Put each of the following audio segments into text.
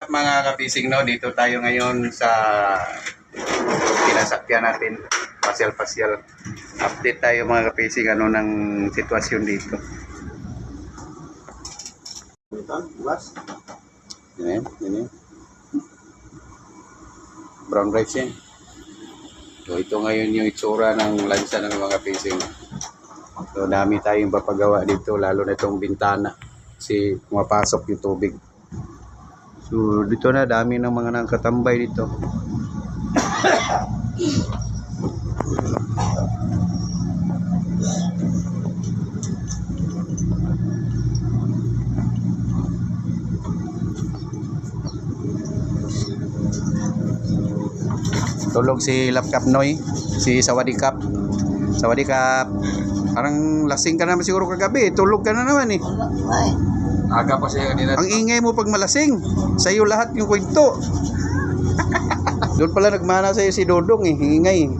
Mga kapising, no, dito tayo ngayon sa pinasakyan natin, pasyal-pasyal. Update tayo mga kapising, ano ng sitwasyon dito. Yan yan, yan yan. Brown rice yan. So ito ngayon yung itsura ng lansa ng mga kapising. So dami tayong papagawa dito, lalo na itong bintana. Kasi pumapasok yung tubig. So dito na, dami ng mga nangkatambay dito. Tulog si Lapkap Noy, si Sawadikap. Sawadikap. Parang lasing ka naman siguro kagabi. Tulog ka na naman eh. Aga pa siya kanina. Ang ingay mo pag malasing. Sa'yo lahat yung kwento. Doon pala nagmana sa'yo si Dodong eh. Ingay.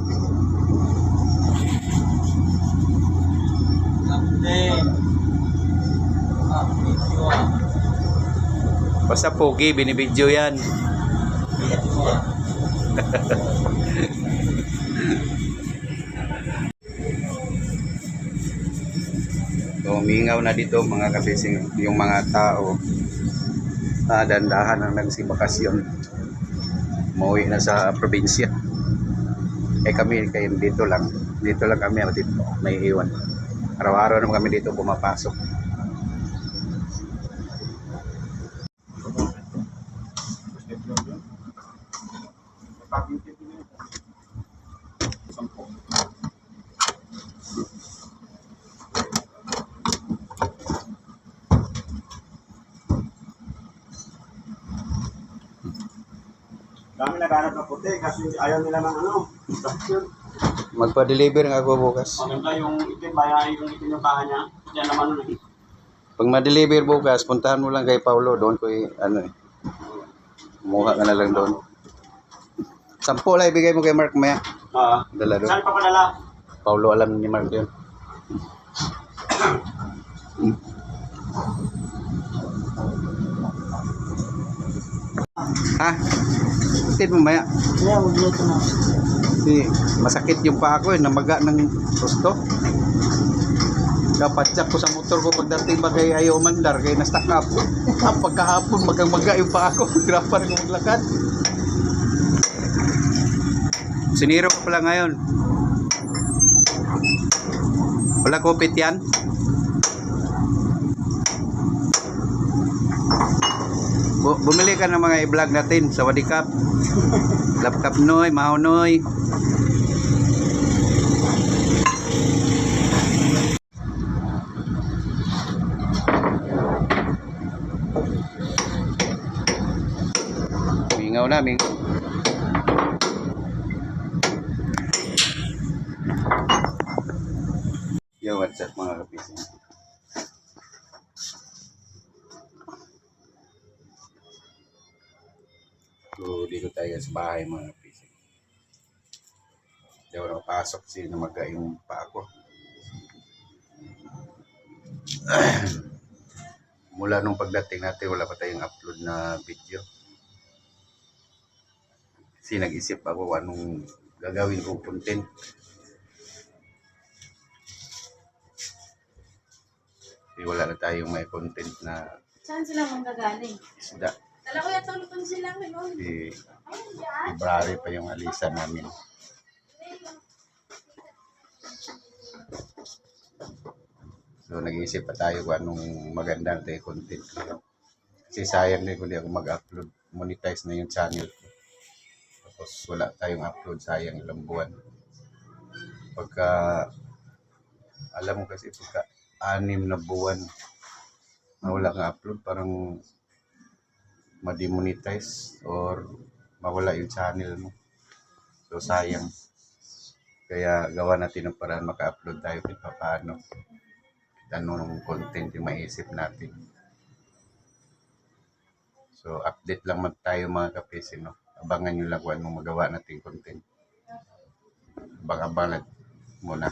Basta pogi, binibidyo yan. So, umingaw na dito mga kabising yung mga tao. Ah, dandahan ang nagsibakasyon. Umuwi na sa probinsya. Eh kami kayo dito lang. Dito lang kami dito. May iwan. Araw-araw naman kami dito pumapasok Dami naghanap ng puti kasi ayaw nila ng ano. Magpa-deliver nga ako bukas Maganda yung itim, bayan yung itim yung kaha niya. Diyan naman nun eh. pag ma-deliver bukas puntahan mo lang kay Paulo doon ko i- ano eh kumuha ka na lang doon sampo lang ibigay mo kay Mark maya Ah. dala doon Saan pa padala? Paulo alam ni Mark yun. ha? Tin mo maya. Kaya, magluto na. Si, masakit yung paa ko eh, namaga ng gusto. Kapatsak ko sa motor ko pagdating ba kay ayaw mandar, kay na-stuck up. Ah, Pagkahapon, magang-maga yung paa ko. Grapa rin maglakad. Siniro ko pala ngayon. Wala kopit yan? Bu bumili ka ng mga i-vlog natin sa Wadikap. Lapkap Noy, Maho Noy. Mingaw na, mingaw. Yo, what's up mga kapising? So, dito tayo sa bahay mga kapising. Hindi ako nakapasok kasi namaga yung paa ko. Mula nung pagdating natin, wala pa tayong upload na video. Kasi nag-isip ako anong gagawin kong content. Kasi wala na tayong may content na Saan sila manggagaling? isda. Dala ko yung tulutong sila. Kasi. February pa yung alisan namin. So nag-iisip pa tayo kung anong maganda na tayo content. Kasi sayang din kung di ako mag-upload. Monetize na yung channel ko. Tapos wala tayong upload, sayang ilang buwan. Pagka, alam mo kasi pagka anim na buwan na wala kang upload, parang ma-demonetize or mawala yung channel mo. So sayang. Kaya gawa natin ng paraan maka-upload tayo kahit paano. Anong content yung maisip natin. So update lang man tayo mga kapisi, no? Abangan nyo lang kung anong magawa natin content. Abang-abang muna.